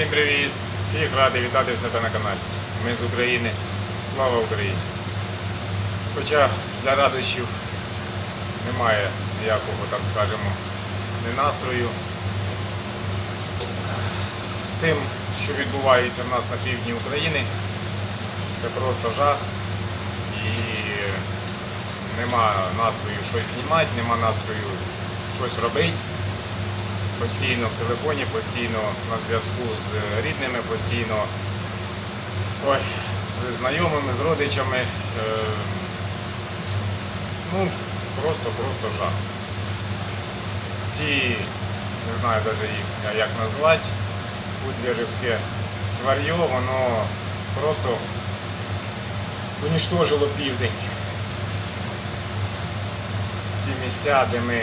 Всім привіт! Всіх радий вітати в себе на каналі. Ми з України. Слава Україні! Хоча для радощів немає ніякого, так скажемо, не настрою. З тим, що відбувається в нас на півдні України, це просто жах. І нема настрою щось знімати, нема настрою щось робити постійно в телефоні, постійно на зв'язку з рідними, постійно ой, з знайомими, з родичами. Е, ну, просто-просто жах. Ці, не знаю навіть їх як назвати, Путлєрівське тварьо, воно просто унічтожило південь. Ті місця, де ми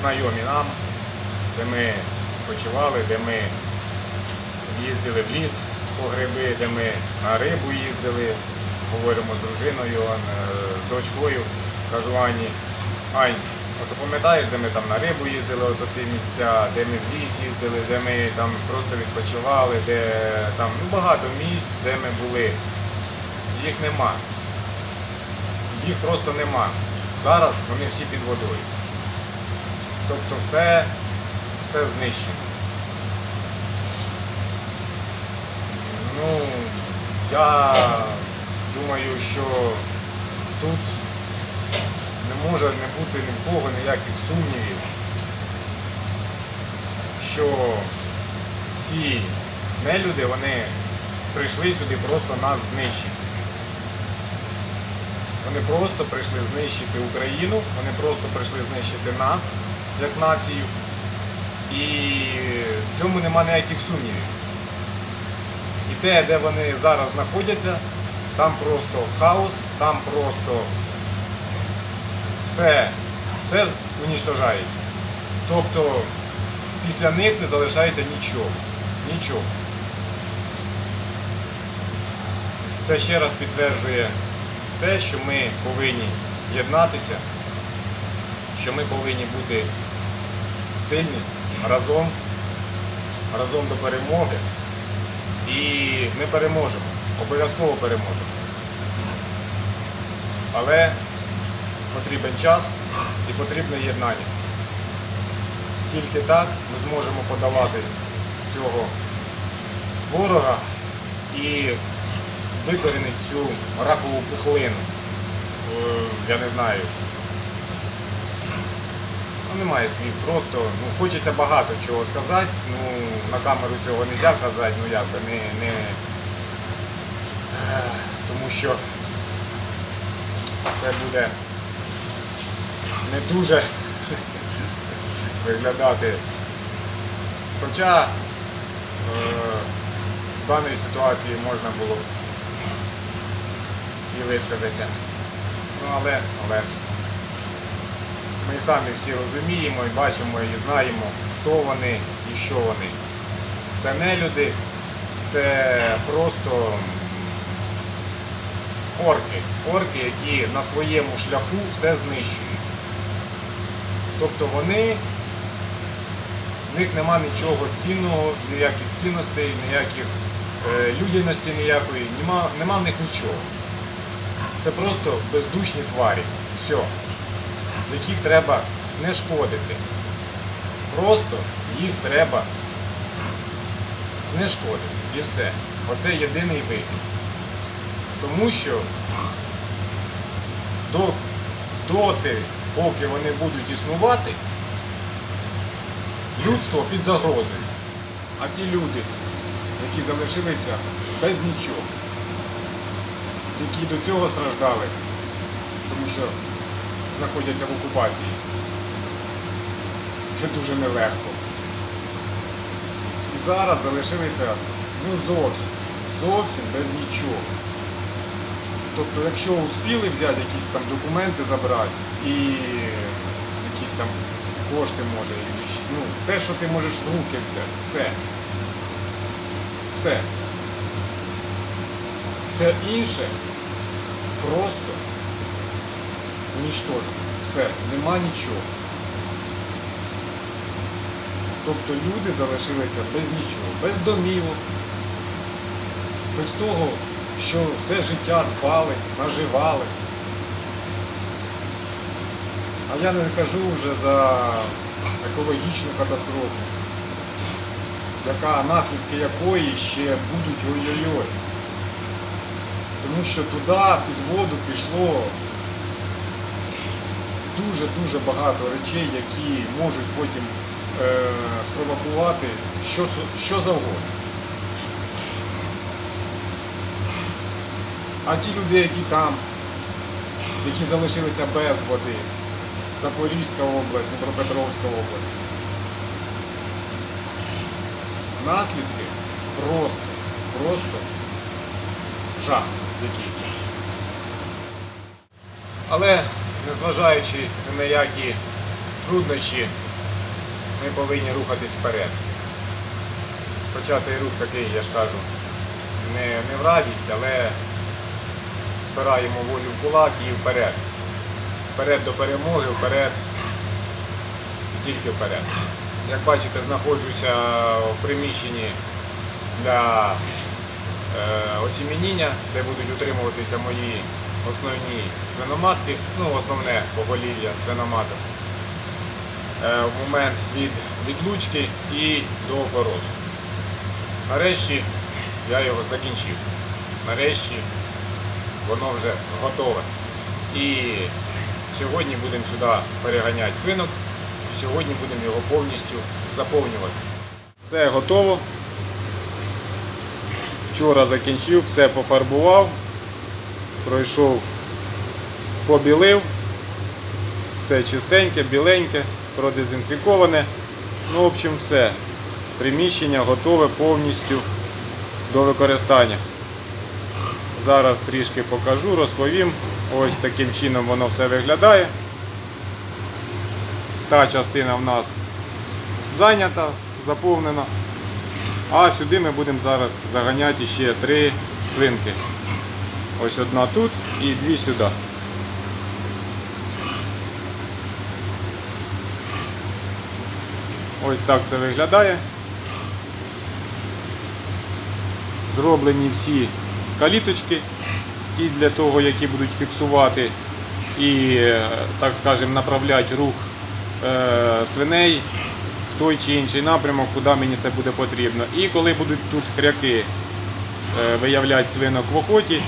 знайомі нам, де ми почували, де ми їздили в ліс по гриби, де ми на рибу їздили, говоримо з дружиною, е, з дочкою. Кажу Ані, Ань, ти пам'ятаєш, де ми там на рибу їздили, от ті місця, де ми в ліс їздили, де ми там просто відпочивали, де там ну, багато місць, де ми були. Їх нема. Їх просто нема. Зараз вони всі під водою. Тобто все, все знищено. Ну, я думаю, що тут не може не бути ні в кого ніяких сумнівів, що ці нелюди, вони прийшли сюди просто нас знищити. Вони просто прийшли знищити Україну, вони просто прийшли знищити нас як націю. І в цьому нема ніяких сумнівів. І те, де вони зараз знаходяться, там просто хаос, там просто все, все унічтожається. Тобто після них не залишається нічого. Нічого. Це ще раз підтверджує те, що ми повинні єднатися, що ми повинні бути сильні разом, разом до перемоги. І ми переможемо, обов'язково переможемо. Але потрібен час і потрібне єднання. Тільки так ми зможемо подавати цього ворога і викорінити цю ракову пухлину. Е, Я не знаю. Немає слів, просто ну, хочеться багато чого сказати. Ну, на камеру цього не можна казати, ну як би не, не. Тому що це буде не дуже виглядати. Хоча е, в даній ситуації можна було і висказатися. Ну але, але ми самі всі розуміємо і бачимо і знаємо, хто вони і що вони. Це не люди, це просто орки. Орки, які на своєму шляху все знищують. Тобто вони, в них нема нічого цінного, ніяких цінностей, ніяких е, людяності ніякої, нема, нема в них нічого. Це просто бездушні тварі. Все. Яких треба знешкодити. Просто їх треба знешкодити. І все. Оце єдиний вихід. Тому що до, доти, поки вони будуть існувати, людство під загрозою. А ті люди, які залишилися без нічого, які до цього страждали, тому що знаходяться в окупації. Це дуже нелегко. І зараз залишилися ну зовсім, зовсім без нічого. Тобто, якщо успіли взяти якісь там документи забрати і якісь там кошти може, ну, те, що ти можеш в руки взяти, все. Все. Все інше просто унічтожено. Все, нема нічого. Тобто люди залишилися без нічого, без домівок, без того, що все життя дбали, наживали. А я не кажу вже за екологічну катастрофу, яка, наслідки якої ще будуть ой-ой-ой. Тому що туди під воду пішло дуже-дуже багато речей, які можуть потім е, спровокувати що, що завгодно. А ті люди, які там, які залишилися без води, Запорізька область, Дніпропетровська область. Наслідки просто, просто жах який. Але незважаючи на які труднощі, ми повинні рухатись вперед. Хоча цей рух такий, я ж кажу, не, не в радість, але збираємо волю в кулак і вперед. Вперед до перемоги, вперед і тільки вперед. Як бачите, знаходжуся в приміщенні для е, осімініння, де будуть утримуватися мої основні свиноматки, ну основне поголів'я свиноматок. Е, в момент від відлучки і до поросу. Нарешті я його закінчив. Нарешті воно вже готове. І сьогодні будемо сюди переганяти свинок і сьогодні будемо його повністю заповнювати. Все готово. Вчора закінчив, все пофарбував, пройшов, побілив, все чистеньке, біленьке, продезінфіковане. Ну, в общем, все. Приміщення готове повністю до використання. Зараз трішки покажу, розповім. Ось таким чином воно все виглядає. Та частина в нас зайнята, заповнена. А сюди ми будемо зараз заганяти ще три свинки. Ось одна тут і дві сюди. Ось так це виглядає. Зроблені всі каліточки, ті для того, які будуть фіксувати і, е, так скажемо, направляти рух е, свиней в той чи інший напрямок, куди мені це буде потрібно. І коли будуть тут хряки е, виявляти свинок в охоті,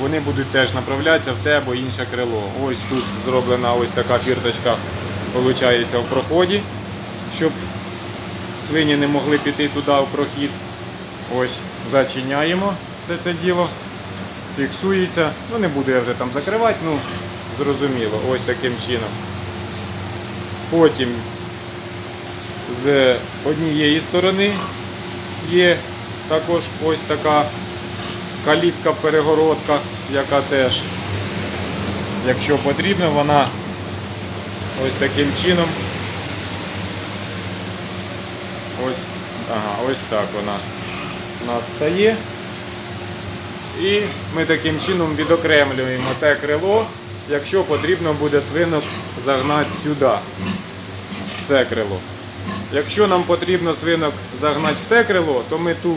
вони будуть теж направлятися в те або інше крило. Ось тут зроблена ось така фірточка, виходить, в проході, щоб свині не могли піти туди в прохід. Ось зачиняємо все це діло, фіксується. Ну не буду я вже там закривати, ну зрозуміло, ось таким чином. Потім з однієї сторони є також ось така калітка-перегородка, яка теж, якщо потрібно, вона ось таким чином. Ось, ага, ось так вона у нас стає. І ми таким чином відокремлюємо те крило, якщо потрібно буде свинок загнати сюди, в це крило. Якщо нам потрібно свинок загнати в те крило, то ми ту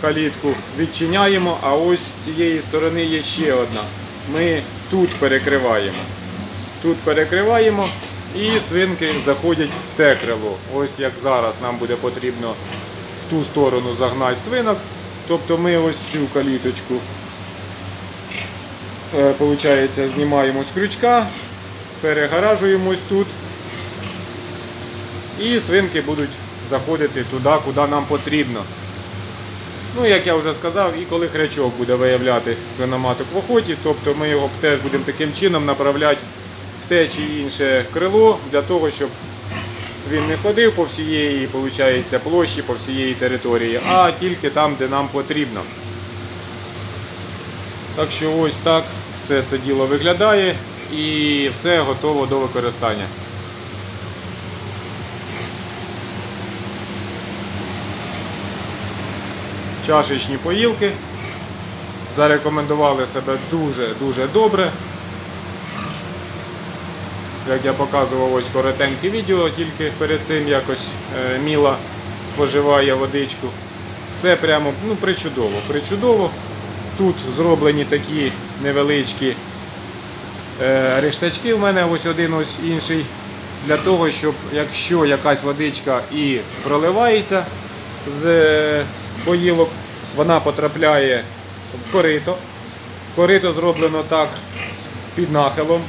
калітку відчиняємо, а ось з цієї сторони є ще одна. Ми тут перекриваємо. Тут перекриваємо і свинки заходять в те крило. Ось як зараз нам буде потрібно в ту сторону загнати свинок. Тобто ми ось цю каліточку е, получається, знімаємо з крючка, перегаражуємо ось тут. І свинки будуть заходити туди, куди нам потрібно. Ну, як я вже сказав, і коли хрячок буде виявляти свиноматок в охоті, тобто ми його теж будемо таким чином направляти в те чи інше крило для того, щоб він не ходив по всієї получається, площі, по всієї території, а тільки там, де нам потрібно. Так що ось так все це діло виглядає і все готово до використання. Чашечні поїлки зарекомендували себе дуже-дуже добре. як я показував, ось коротеньке відео, тільки перед цим якось е, Міла споживає водичку. Все прямо ну, причудово. Причудово. Тут зроблені такі невеличкі е, рештачки. У мене ось один, ось інший. Для того, щоб якщо якась водичка і проливається з е, поїлок, вона потрапляє в корито. Корито зроблено так під нахилом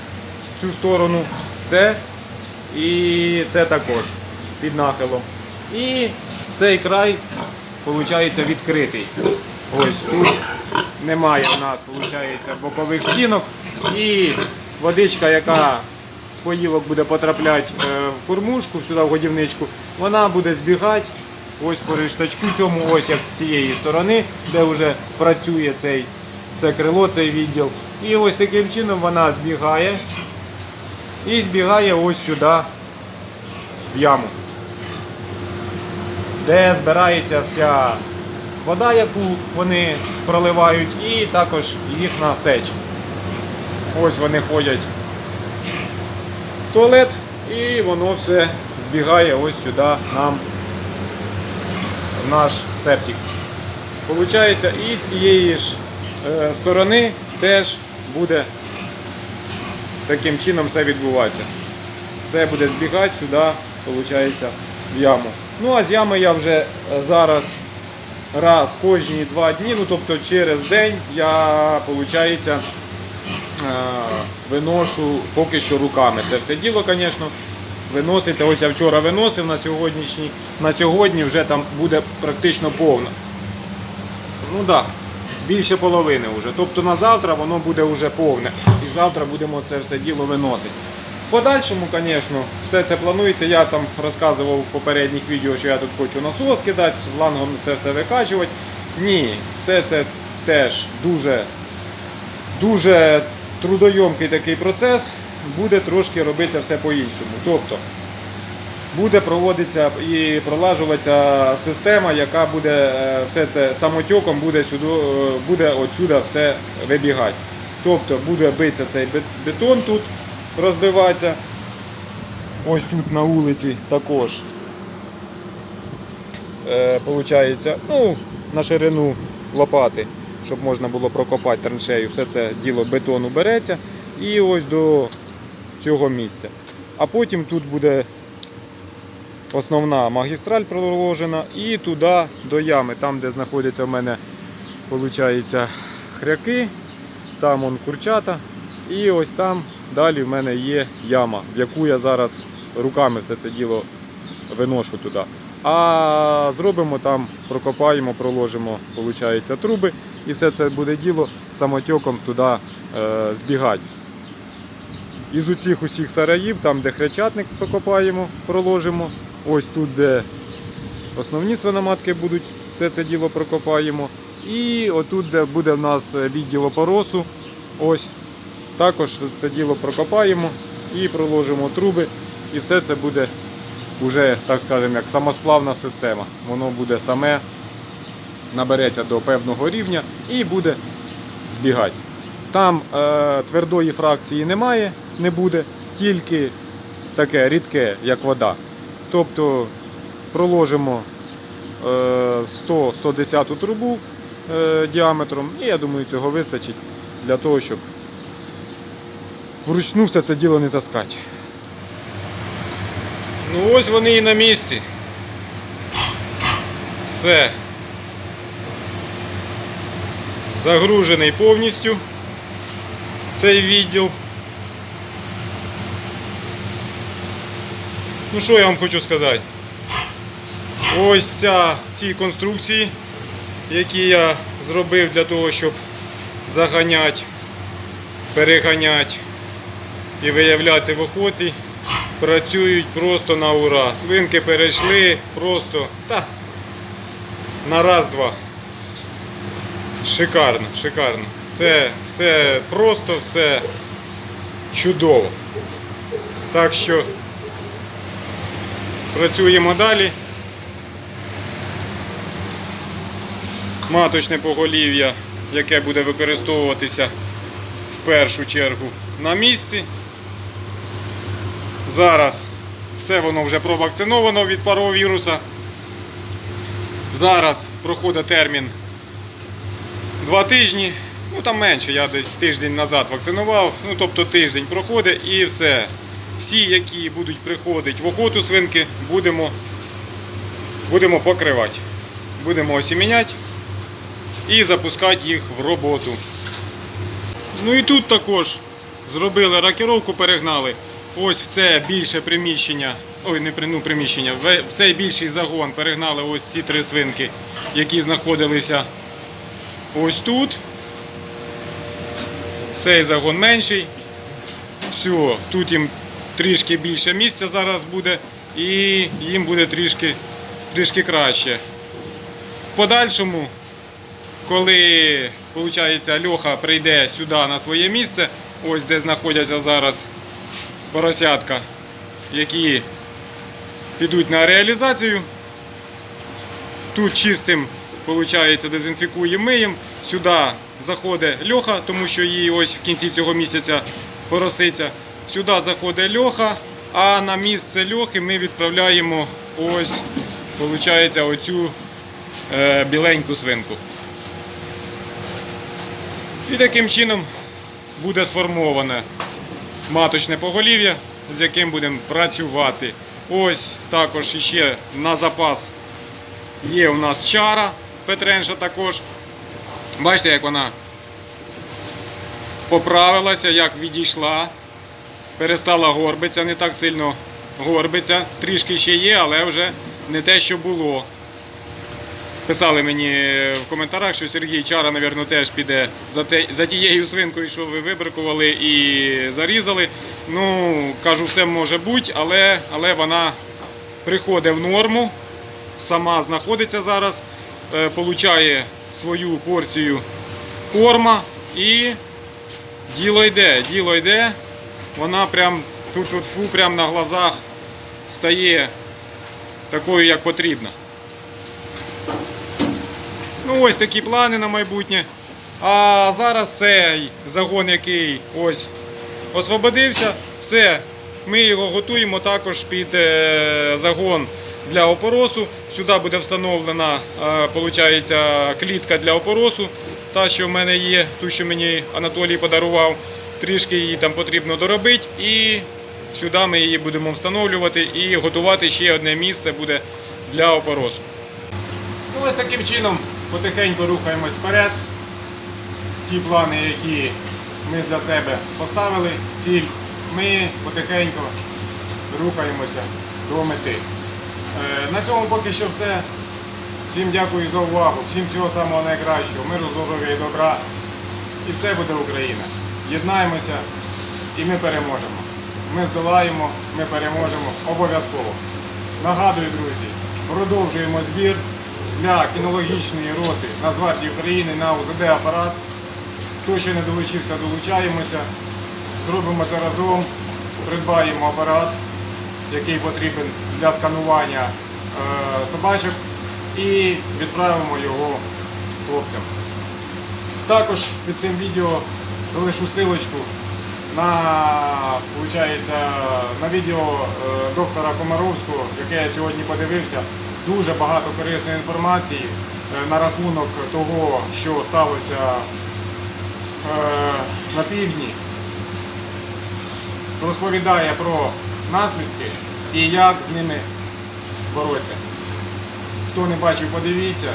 в цю сторону. Це і це також під нахилом. І цей край виходить відкритий. Ось тут немає в нас виходить, бокових стінок. І водичка, яка з поїлок буде потрапляти е, в кормушку, сюди в годівничку, вона буде збігати ось по рештачку цьому, ось як з цієї сторони, де вже працює цей, це крило, цей відділ. І ось таким чином вона збігає і збігає ось сюди в яму, де збирається вся вода, яку вони проливають, і також їхня сеч. Ось вони ходять в туалет і воно все збігає ось сюди нам наш септик. Получається, і з цієї ж е, сторони теж буде таким чином все відбуватися. Все буде збігати сюди, виходить, в яму. Ну а з ями я вже е, зараз раз кожні два дні, ну тобто через день я, виходить, е, виношу поки що руками. Це все діло, звісно, виноситься. Ось я вчора виносив на сьогоднішній. На сьогодні вже там буде практично повно. Ну так, да, більше половини вже. Тобто на завтра воно буде вже повне. І завтра будемо це все діло виносити. В подальшому, звісно, все це планується. Я там розказував в попередніх відео, що я тут хочу насос кидати, лангом це все викачувати. Ні, все це теж дуже, дуже трудойомкий такий процес. Буде трошки робитися все по-іншому. Тобто буде проводитися і пролажуватися система, яка буде е, все це самотьоком буде сюди, е, буде отсюди все вибігати. Тобто буде битися цей бетон тут, розбиватися. Ось тут на вулиці також. Е, получається, ну, на ширину лопати, щоб можна було прокопати траншею. Все це діло бетону береться і ось до цього місця. А потім тут буде основна магістраль проложена і туди до ями, там де знаходяться в мене виходить, хряки, там он курчата. І ось там далі в мене є яма, в яку я зараз руками все це діло виношу туди. А зробимо там, прокопаємо, проложимо, виходить, труби, і все це буде діло самотьоком туди е, збігати. Із усіх усіх сараїв, там де хрещатник прокопаємо, проложимо. Ось тут, де основні свиноматки будуть, все це діло прокопаємо. І отут, де буде в нас відділ опоросу, ось також це діло прокопаємо і проложимо труби. І все це буде вже, так скажемо, як самосплавна система. Воно буде саме набереться до певного рівня і буде збігати. Там е, твердої фракції немає, не буде, тільки таке рідке, як вода. Тобто проложимо е, 100-110 трубу е, діаметром, і я думаю, цього вистачить для того, щоб вручну все це діло не таскати. Ну ось вони і на місці. Все. Загружений повністю цей відділ. Ну що я вам хочу сказати? Ось ця, ці конструкції, які я зробив для того, щоб заганяти, переганяти і виявляти в охоті, працюють просто на ура. Свинки перейшли просто та, на раз-два. Шикарно, шикарно. Все, все просто, все чудово. Так що працюємо далі. Маточне поголів'я, яке буде використовуватися в першу чергу на місці. Зараз все воно вже провакциновано від паровіруса. Зараз проходить термін два тижні. Ну там менше, я десь тиждень назад вакцинував. Ну тобто тиждень проходить і все. Всі, які будуть приходити в охоту свинки, будемо, будемо покривати. Будемо осіміняти і запускати їх в роботу. Ну і тут також зробили ракіровку, перегнали. Ось в це більше приміщення. Ой, не ну, приміщення. В цей більший загон перегнали ось ці три свинки, які знаходилися ось тут. Цей загон менший. Все, тут їм трішки більше місця зараз буде, і їм буде трішки, трішки краще. В подальшому коли виходить, Льоха прийде сюди на своє місце, ось де знаходяться зараз поросятка, які підуть на реалізацію. Тут чистим, виходить, дезінфікуємо миємо. Сюди заходить Льоха, тому що її ось в кінці цього місяця пороситься. Сюди заходить Льоха, а на місце Льохи ми відправляємо ось, виходить, оцю е, біленьку свинку. І таким чином буде сформоване маточне поголів'я, з яким будемо працювати. Ось також ще на запас є у нас чара Петренша також. Бачите, як вона поправилася, як відійшла, перестала горбитися, не так сильно горбиться. Трішки ще є, але вже не те, що було. Писали мені в коментарях, що Сергій Чара, мабуть, теж піде за, те, за тією свинкою, що ви вибракували і зарізали. Ну, кажу, все може бути, але, але вона приходить в норму, сама знаходиться зараз, е, получає свою порцію корма і діло йде, діло йде. Вона прям тут, тут фу, прям на глазах стає такою, як потрібно. Ну, ось такі плани на майбутнє. А зараз цей загон, який ось освободився, все. Ми його готуємо також під е, загон для опоросу. Сюди буде встановлена е, получається, клітка для опоросу. Та, що в мене є, ту, що мені Анатолій подарував. Трішки її там потрібно доробити. І сюди ми її будемо встановлювати і готувати ще одне місце буде для опоросу. Ну, ось таким чином потихеньку рухаємось вперед. Ті плани, які ми для себе поставили, ціль, ми потихеньку рухаємося до мети. Е, На цьому поки що все. Всім дякую за увагу, всім всього самого найкращого, миру, здоров'я і добра. І все буде Україна. Єднаємося і ми переможемо. Ми здолаємо, ми переможемо обов'язково. Нагадую, друзі, продовжуємо збір для кінологічної роти Нацгвардії України на УЗД апарат. Хто ще не долучився, долучаємося. Зробимо це разом, придбаємо апарат, який потрібен для сканування е, собачок, і відправимо його хлопцям. Також під цим відео залишу силочку на, получається, на відео е, доктора Комаровського, яке я сьогодні подивився. Дуже багато корисної інформації е, на рахунок того, що сталося е, на півдні. Розповідає про наслідки і як з ними боротися. Хто не бачив, подивіться.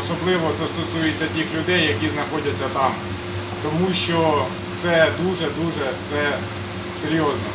Особливо це стосується тих людей, які знаходяться там. Тому що це дуже-дуже це серйозно.